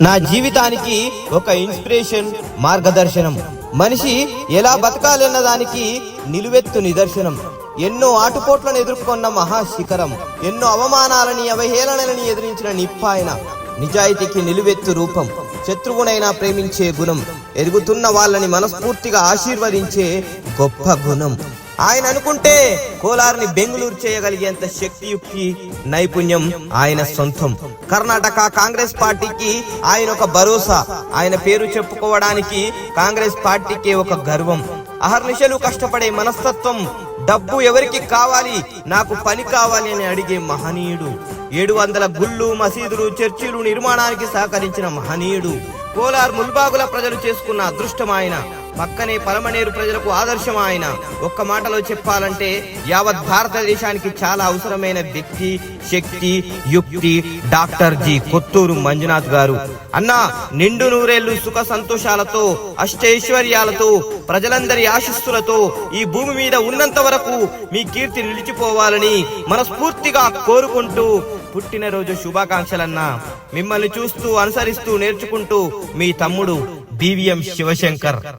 నా జీవితానికి ఒక ఇన్స్పిరేషన్ మార్గదర్శనం. మనిషి ఎలా బతకాలన్న దానికి నిలువెత్తు నిదర్శనం. ఎన్నో ఆటుపోట్లను ఎదుర్కొన్న మహాశిఖరం. ఎన్నో అవమానాలని అవహేళనలని ఎదిరించిన నిప్పాయన. నిజాయితీకి నిలువెత్తు రూపం. శత్రువునైనా ప్రేమించే గుణం. ఎదుగుతున్న వాళ్ళని మనస్ఫూర్తిగా ఆశీర్వదించే గొప్ప గుణం. ఆయన అనుకుంటే కోలార్ని బెంగళూరు చేయగలిగేంత శక్తియుక్తి నైపుణ్యం ఆయన సొంతం. కర్ణాటక కాంగ్రెస్ పార్టీకి ఆయన ఒక భరోసా. ఆయన పేరు చెప్పుకోవడానికి కాంగ్రెస్ పార్టీకి ఒక గర్వం. అహర్నిశలు కష్టపడే మనస్తత్వం డబ్బు ఎవరికి కావాలి నాకు పని కావాలి అని అడిగే మహనీయుడు. ఏడు వందల గుళ్ళు మసీదులు చర్చిలు నిర్మాణానికి సహకరించిన మహనీయుడు. కోలార్ ముల్బాగుల ప్రజలు చేసుకున్న అదృష్టం ఆయన. పక్కనే పలమనేరు ప్రజలకు ఆదర్శం ఆయన. ఒక్క మాటలో చెప్పాలంటే యావత్ భారతదేశానికి చాలా అవసరమైన వ్యక్తి శక్తి యుక్తి డాక్టర్ జి. కొత్తూరు మంజునాథ్ గారు. అన్నా నిండు నూరేళ్ళు సుఖ సంతోషాలతో అష్టైశ్వర్యాలతో ప్రజలందరి ఆశిస్సులతో ఈ భూమి మీద ఉన్నంత వరకు మీ కీర్తి నిలిచిపోవాలని మనస్ఫూర్తిగా కోరుకుంటూ పుట్టినరోజు శుభాకాంక్షలన్నా. మిమ్మల్ని చూస్తూ అనుసరిస్తూ నేర్చుకుంటూ మీ తమ్ముడు బివిఎం శివశంకర్.